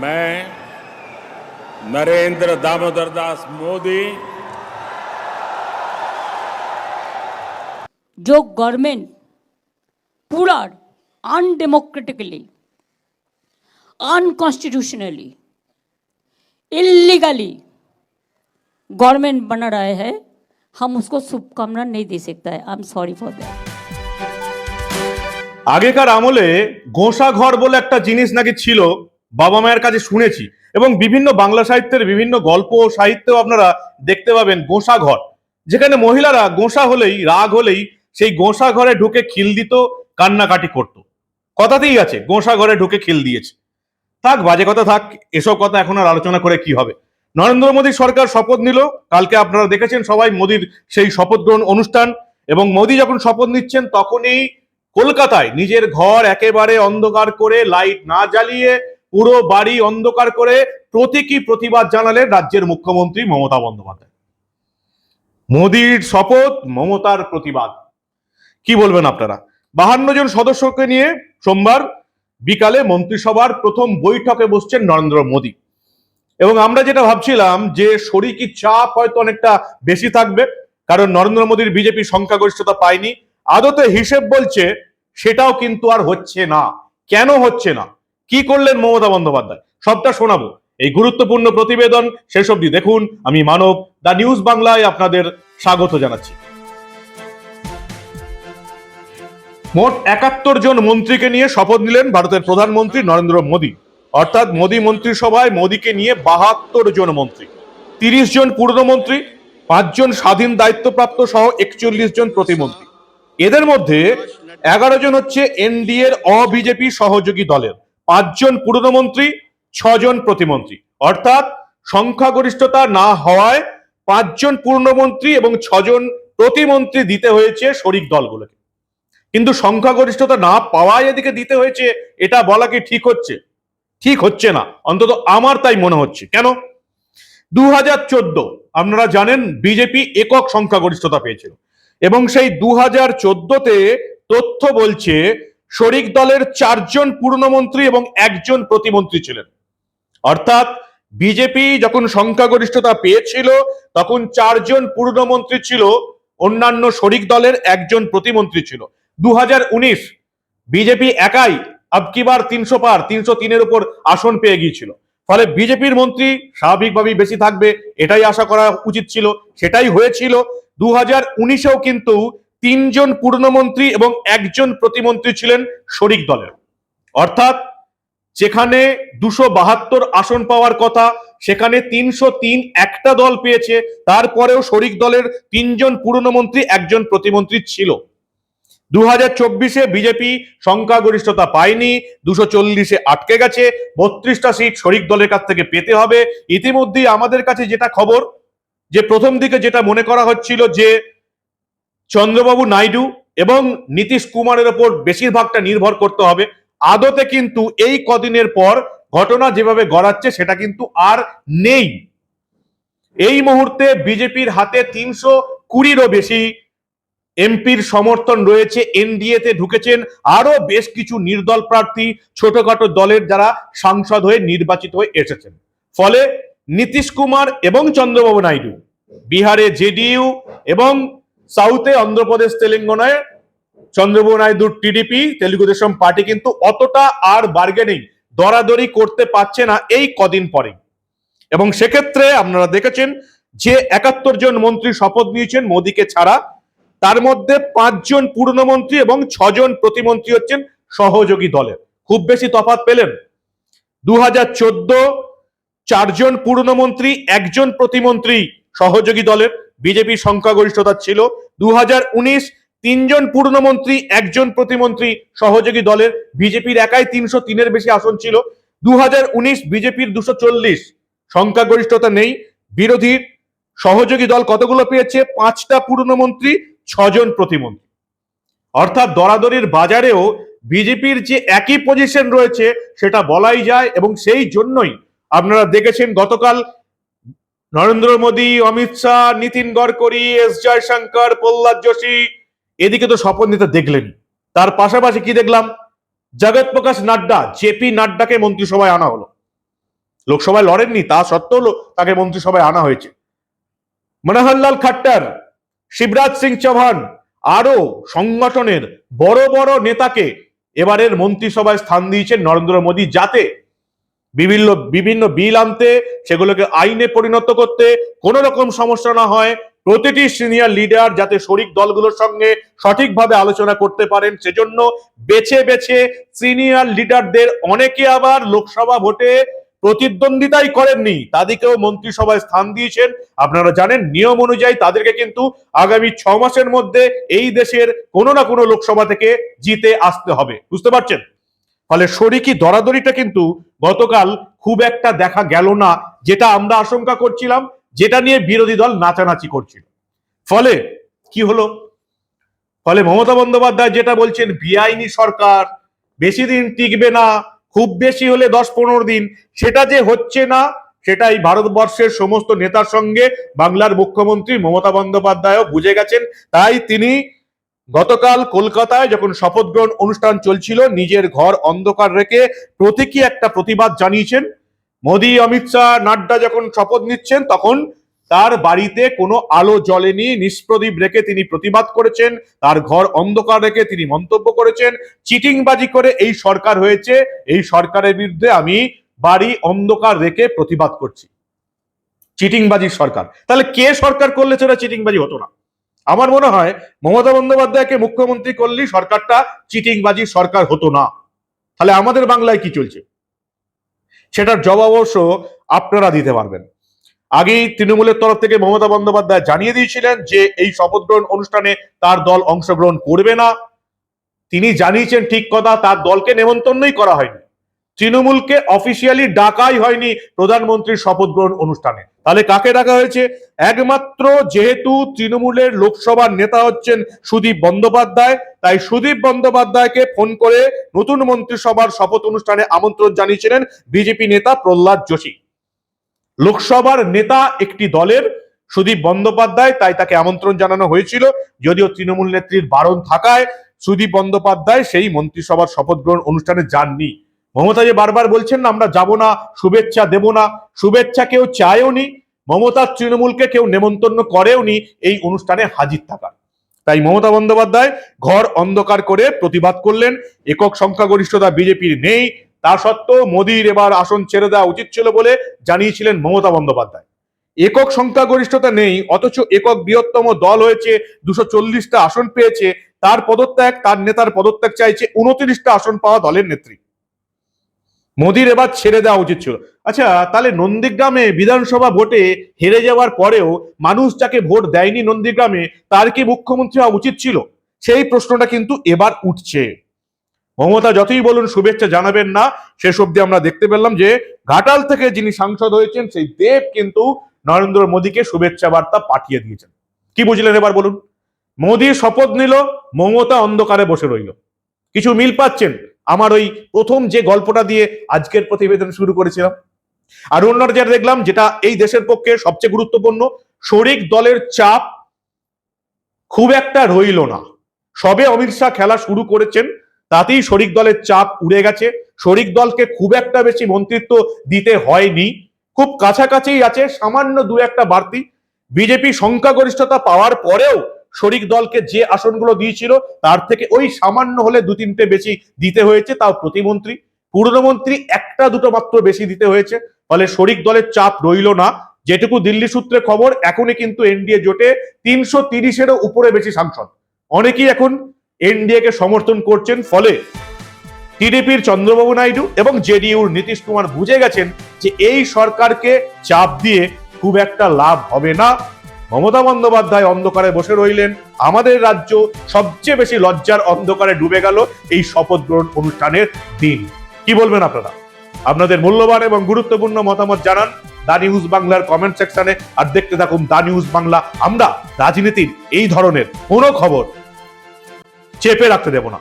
मैं नरेंद्र दामोदर दास मोदी जो गवर्नमेंट पूरा अनडेमोक्रेटिकली अनकॉन्स्टिट्यूशनली इलीगली गवर्नमेंट बना रहा है हम उसको शुभकामना नहीं दे सकता है I am sorry for that আগেকার আমলে গোঁসা ঘর বলে একটা জিনিস নাকি ছিল বাবা মায়ের কাছে শুনেছি এবং বিভিন্ন বাংলা সাহিত্যের বিভিন্ন গল্প ও সাহিত্যেও আপনারা দেখতে পাবেন গোঁসা ঘর। যেখানে মহিলারা গোঁসা হলেই, রাগ হলেই সেই গোঁসা ঘরে ঢুকে খিল দিত, কান্নাকাটি করত। কথাতেই আছে, গোঁসা ঘরে ঢুকে খিল দিয়েছে। থাক, বাজে কথা থাক, এসব কথা এখন আর আলোচনা করে কি হবে? নরেন্দ্র মোদী সরকার শপথ নিল, কালকে আপনারা দেখেছেন সবাই মোদীর সেই শপথ গ্রহণ অনুষ্ঠান এবং মোদী যখন শপথ নিচ্ছেন তখনই কলকাতায় নিজের ঘর একেবারে অন্ধকার করে লাইট না জ্বালিয়ে পুরো বাড়ি অন্ধকার করে প্রতীকী প্রতিবাদ জানালেন রাজ্যের মুখ্যমন্ত্রী মমতা বন্দ্যোপাধ্যায়। মোদীর শপথ, মমতার প্রতিবাদ। কি বলবেন আপনারা? বাহান্ন জন সদস্যকে নিয়ে সোমবার বিকালে মন্ত্রিসভার প্রথম বৈঠকে বসছেন নরেন্দ্র মোদী। এবং আমরা যেটা ভাবছিলাম যে শরিকি চাপ হয়তো অনেকটা বেশি থাকবে, কারণ নরেন্দ্র মোদীর বিজেপি সংখ্যাগরিষ্ঠতা পায়নি। আদতে হিসেব বলছে, সেটাও কিন্তু আর হচ্ছে না। কেন হচ্ছে না? কি করলেন মমতা বন্দ্যোপাধ্যায়? সবটা শোনাবো। এই গুরুত্বপূর্ণ প্রতিবেদন শেষ অবধি দেখুন। আমি মানব দা নিউজ বাংলায় আপনাদের স্বাগত জানাচ্ছি। মোট একাত্তর জন মন্ত্রীকে নিয়ে শপথ নিলেন ভারতের প্রধানমন্ত্রী নরেন্দ্র মোদী। অর্থাৎ মোদী মন্ত্রিসভায় মোদীকে নিয়ে বাহাত্তর জন মন্ত্রী। তিরিশ জন পূর্ণমন্ত্রী পাঁচজন স্বাধীন দায়িত্বপ্রাপ্ত সহ একচল্লিশ জন প্রতিমন্ত্রী। এদের মধ্যে এগারো জন হচ্ছে এনডিএ এর অবিজেপি সহযোগী দলের। পাঁচজন পুরনো মন্ত্রী ছজন প্রতিমন্ত্রী। অর্থাৎ সংখ্যাগরিষ্ঠতা না হওয়ায় পাঁচজন পূর্ণমন্ত্রী এবং ছজন প্রতিমন্ত্রী দিতে হয়েছে শরিক দলগুলোকে। কিন্তু সংখ্যাগরিষ্ঠতা না পাওয়ায় এদিকে দিতে হয়েছে, এটা বলা কি ঠিক হচ্ছে? ঠিক হচ্ছে না। অন্তত আমার তাই মনে হচ্ছে। কেন? দু হাজার চোদ্দ, আপনারা জানেন বিজেপি একক সংখ্যাগরিষ্ঠতা পেয়েছিল। এবং সেই দু হাজার চোদ্দতে তথ্য বলছে শরিক দলের চারজন পূর্ণমন্ত্রী এবং একজন প্রতিমন্ত্রী ছিলেন। অর্থাৎ বিজেপি যখন সংখ্যাগরিষ্ঠতা পেয়েছিল, তখন চারজন পূর্ণমন্ত্রী ছিল, অন্যান্য শরিক দলের একজন প্রতিমন্ত্রী ছিল। দু বিজেপি একাই আবকিবার তিনশো পার, তিনশো তিনের উপর আসন পেয়ে গিয়েছিল। ফলে বিজেপির মন্ত্রী স্বাভাবিকভাবেই বেশি থাকবে, এটাই আশা করা উচিত ছিল, সেটাই হয়েছিল। দু হাজার উনিশেও কিন্তু তিনজন পূর্ণমন্ত্রী এবং একজন প্রতিমন্ত্রী ছিলেন শরিক দলের। অর্থাৎ যেখানে দুশো বাহাত্তর আসন পাওয়ার কথা, সেখানে তিনশো তিন একটা দল পেয়েছে, তারপরেও শরিক দলের তিনজন পূর্ণমন্ত্রী, একজন প্রতিমন্ত্রী ছিল। দু হাজার চব্বিশে বিজেপি সংখ্যাগরিষ্ঠতা পায়নি, দুশো চল্লিশে আটকে গেছে, বত্রিশটা সিট শরিক দলের কাছ থেকে পেতে হবে। ইতিমধ্যেই আমাদের কাছে যেটা খবর, যে প্রথম দিকে যেটা মনে করা হচ্ছিল যে চন্দ্রবাবু নাইডু এবং নীতিশ কুমারের ওপর বেশিরভাগটা নির্ভর করতে হবে। আদতে কিন্তু এই কদিনের পর ঘটনা যেভাবে গড়াচ্ছে সেটা কিন্তু আর নেই। এই মুহূর্তে বিজেপির হাতে তিনশো কুড়িরও বেশি এমপির সমর্থন রয়েছে। এনডিএ তে ঢুকেছেন আরও বেশ কিছু নির্দল প্রার্থী, ছোটখাটো দলের যারা সাংসদ হয়ে নির্বাচিত হয়ে এসেছেন। ফলে নীতিশ কুমার এবং চন্দ্রবাবু নাইডু, বিহারে জেডিইউ এবং সাউথে অন্ধ্রপ্রদেশ, তেলেঙ্গানায় চন্দ্রবাবু নাইডুর টিডিপি, তেলুগু দেশম পার্টি কিন্তু অতটা আর বার্গেনিং দরাদরি করতে পারছে না এই কদিন পরে এবং সেক্ষেত্রে আপনারা দেখেছেন যে একাত্তর জন মন্ত্রী শপথ নিয়েছেন মোদীকে ছাড়া। তার মধ্যে পাঁচজন পূর্ণমন্ত্রী এবং ছজন প্রতিমন্ত্রী হচ্ছেন সহযোগী দলের। খুব বেশি তফাৎ পেলেন। দু হাজার চোদ্দ চারজন পূর্ণমন্ত্রী, একজন প্রতিমন্ত্রী সহযোগী দলের। বিজেপি সংখ্যাগরিষ্ঠতা ছিল। দু তিনজন পূর্ণমন্ত্রী, একজন প্রতিমন্ত্রী সহযোগী দলের বিজেপির একাই তিনশো তিনের বেশি আসন ছিল। দু হাজার উনিশ বিজেপির দুশো চল্লিশ সংখ্যাগরিষ্ঠতা নেই। বিরোধীর সহযোগী দল কতগুলো পেয়েছে? পাঁচটা পূর্ণমন্ত্রী, ছজন প্রতিমন্ত্রী। অর্থাৎ দরাদরির বাজারেও বিজেপির যে একই পজিশন রয়েছে, সেটা বলাই যায় এবং সেই জন্যই আপনারা দেখেছেন গতকাল নরেন্দ্র মোদী, অমিত শাহ, নীতিন গডকরি, এস জয়শঙ্কর, প্রহ্লাদ যোশী, এদিকে তো শপথ নেতা দেখলেন। তার পাশাপাশি কি দেখলাম? জগৎ প্রকাশ নাড্ডা জেপি নাড্ডাকে মন্ত্রিসভায় আনা হলো। লোকসভায় লড়েননি, তা সত্ত্বেও তাকে মন্ত্রিসভায় আনা হয়েছে। মনোহরলাল খাট্টার, শিবরাজ সিং চৌহান আরও সংগঠনের বড় বড় নেতাকে এবারের মন্ত্রিসভায় স্থান দিয়েছেন নরেন্দ্র মোদী যাতে বিভিন্ন বিভিন্ন বিল আনতে, সেগুলোকে আইনে পরিণত করতে কোনো রকম সমস্যা না হয়, প্রতিটি সিনিয়র লিডার যাতে শরিক দলগুলোর সঙ্গে সঠিকভাবে আলোচনা করতে পারেন, সেজন্য বেছে বেছে সিনিয়র লিডারদের অনেকে আবার লোকসভা ভোটে প্রতিদ্বন্দ্বিতাই করেননি, তাদেরকেও মন্ত্রিসভায় স্থান দিয়েছেন। আপনারা জানেন, নিয়ম অনুযায়ী তাদেরকে কিন্তু আগামী ছ মাসের মধ্যে এই দেশের কোনো না কোনো লোকসভা থেকে জিতে আসতে হবে। বুঝতে পারছেন? ফলে শরিকি দরাদরিটা কিন্তু গতকাল খুব একটা দেখা গেল না, যেটা আমরা আশঙ্কা করছিলাম, যেটা নিয়ে বিরোধী দল নাচানাচি করছিল। ফলে কি হলো? ফলে মমতা বন্দ্যোপাধ্যায় যেটা বলছেন, বেআইনি সরকার, বেশি দিন টিকবে না, খুব বেশি হলে দশ পনেরো দিন, সেটা যে হচ্ছে না, সেটাই ভারতবর্ষের সমস্ত নেতার সঙ্গে বাংলার মুখ্যমন্ত্রী মমতা বন্দ্যোপাধ্যায়ও বুঝে গেছেন, তাই তিনি গতকাল কলকাতায় যখন শপথ গ্রহণ অনুষ্ঠান চলছিল, নিজের ঘর অন্ধকার রেখে প্রতীকী একটা প্রতিবাদ জানিয়েছেন। মোদী, অমিত শাহ, নাড্ডা যখন শপথ নিচ্ছেন, তখন তার বাড়িতে কোনো আলো জ্বলেনি, নিষ্প্রদীপ রেখে তিনি প্রতিবাদ করেছেন, তার ঘর অন্ধকার রেখে তিনি মন্তব্য করেছেন। চিটিংবাজি করে এই সরকার হয়েছে, এই সরকারের বিরুদ্ধে আমি বাড়ি অন্ধকার রেখে প্রতিবাদ করছি। চিটিংবাজির সরকার। তাহলে কে সরকার করলে সেটা চিটিংবাজি হতো না? আমার মনে হয় মমতা বন্দ্যোপাধ্যায়কে মুখ্যমন্ত্রী করলেই সরকারটা চিটিংবাজি সরকার হতো না। তাহলে আমাদের বাংলায় কি চলছে? সেটার জবাব অবশ্য আপনারা দিতে পারবেন। আগেই তৃণমূলের তরফ থেকে মমতা বন্দ্যোপাধ্যায় জানিয়ে দিয়েছিলেন যে এই শপথ গ্রহণ অনুষ্ঠানে তার দল অংশগ্রহণ করবে না। তিনি জানিয়েছেন ঠিক কথা, তার দলকে নেমন্তন্নই করা হয়নি। তৃণমূলকে অফিসিয়ালি ডাকাই হয়নি প্রধানমন্ত্রীর শপথ গ্রহণ অনুষ্ঠানে। তাহলে কাকে ডাকা হয়েছে? একমাত্র যেহেতু তৃণমূলের লোকসভার নেতা হচ্ছেন সুদীপ বন্দ্যোপাধ্যায়, তাই সুদীপ বন্দ্যোপাধ্যায়কে ফোন করে নতুন মন্ত্রিসভার শপথ অনুষ্ঠানে আমন্ত্রণ জানিয়েছিলেন বিজেপি নেতা প্রহ্লাদ যোশী। লোকসভার নেতা একটি দলের, সুদীপ বন্দ্যোপাধ্যায়, তাই তাকে আমন্ত্রণ জানানো হয়েছিল। যদিও তৃণমূল নেত্রীর বারণ থাকায় সুদীপ বন্দ্যোপাধ্যায় সেই মন্ত্রিসভার শপথ গ্রহণ অনুষ্ঠানে যাননি। মমতা যে বারবার বলছেন না, আমরা যাব না, শুভেচ্ছা দেব না, শুভেচ্ছা কেউ চায়ও নি মমতার তৃণমূলকে কেউ নেমন্তন্ন করেও নি, এই অনুষ্ঠানে হাজির থাকার। তাই মমতা বন্দ্যোপাধ্যায় ঘর অন্ধকার করে প্রতিবাদ করলেন, একক সংখ্যাগরিষ্ঠতা বিজেপির নেই, তা সত্ত্বেও মোদীর এবার আসন ছেড়ে দেওয়া উচিত ছিল বলে জানিয়েছিলেন মমতা বন্দ্যোপাধ্যায়। একক সংখ্যাগরিষ্ঠতা নেই, অথচ একক বৃহত্তম দল হয়েছে, দুশো চল্লিশটা আসন পেয়েছে, তার পদত্যাগ, তার নেতার পদত্যাগ চাইছে উনত্রিশটা আসন পাওয়া দলের নেত্রী। মোদির এবার ছেড়ে দেওয়া উচিত ছিল। আচ্ছা তাহলে নন্দীগ্রামে বিধানসভা ভোটে হেরে যাওয়ার পরেও মানুষ যাকে ভোট দেয়নি নন্দীগ্রামে, তার কি মুখ্যমন্ত্রী হওয়া উচিত ছিল? সেই প্রশ্নটা কিন্তু এবার উঠছে। মমতা যতই বলুন, শুভেচ্ছা জানাবেন না। শেষ অব্দি আমরা দেখতে পেলাম যে, ঘাটাল থেকে যিনি সাংসদ হয়েছেন, সেই দেব কিন্তু নরেন্দ্র মোদীকে শুভেচ্ছা বার্তা পাঠিয়ে দিয়েছেন। কি বুঝলেন এবার বলুন? মোদী শপথ নিল, মমতা অন্ধকারে বসে রইল। কিছু মিল পাচ্ছেন? আমার ওই প্রথম যে গল্পটা দিয়ে আজকের প্রতিবেদন শুরু করেছিলাম। আর অন্য যেটা দেখলাম, যেটা এই দেশের পক্ষে সবচেয়ে গুরুত্বপূর্ণ, শরিক দলের চাপ খুব একটা রইল না। সবে অমিত শাহ খেলা শুরু করেছেন, তাতেই শরিক দলের চাপ উড়ে গেছে। শরিক দলকে খুব একটা বেশি মন্ত্রিত্ব দিতে হয়নি। খুব কাছাকাছি আছে, সামান্য দু একটা বাড়তি। বিজেপি সংখ্যাগরিষ্ঠতা পাওয়ার পরেও শরিক দলকে যে আসনগুলো দিয়েছিল, তার থেকে ওই সামান্য হলে দু তিনটে বেশি দিতে হয়েছে, তাও প্রতিমন্ত্রী। পূর্ণমন্ত্রী একটা দুটো মাত্র বেশি দিতে হয়েছে, ফলে শরিক দলের চাপ রইল না। যেটুকু দিল্লি সূত্রে খবর, এখনই কিন্তু এনডিএ জোটে তিনশো তিরিশেরও উপরে বেশি সাংসদ। অনেকেই এখন এনডিএ কে সমর্থন করছেন, ফলে টিডিপির চন্দ্রবাবু নাইডু এবং জেডিইউর নীতিশ কুমার বুঝে গেছেন যে এই সরকারকে চাপ দিয়ে খুব একটা লাভ হবে না। মমতা বন্দ্যোপাধ্যায় অন্ধকারে বসে রইলেন। আমাদের রাজ্য সবচেয়ে বেশি লজ্জার অন্ধকারে ডুবে গেল এই শপথ গ্রহণ অনুষ্ঠানের দিন। কি বলবেন আপনারা? আপনাদের মূল্যবান এবং গুরুত্বপূর্ণ মতামত জানান দা নিউজ বাংলার কমেন্ট সেকশনে আর দেখতে থাকুন দা নিউজ বাংলা। আমরা রাজনীতির এই ধরনের কোনো খবর চেপে রাখতে দেব না।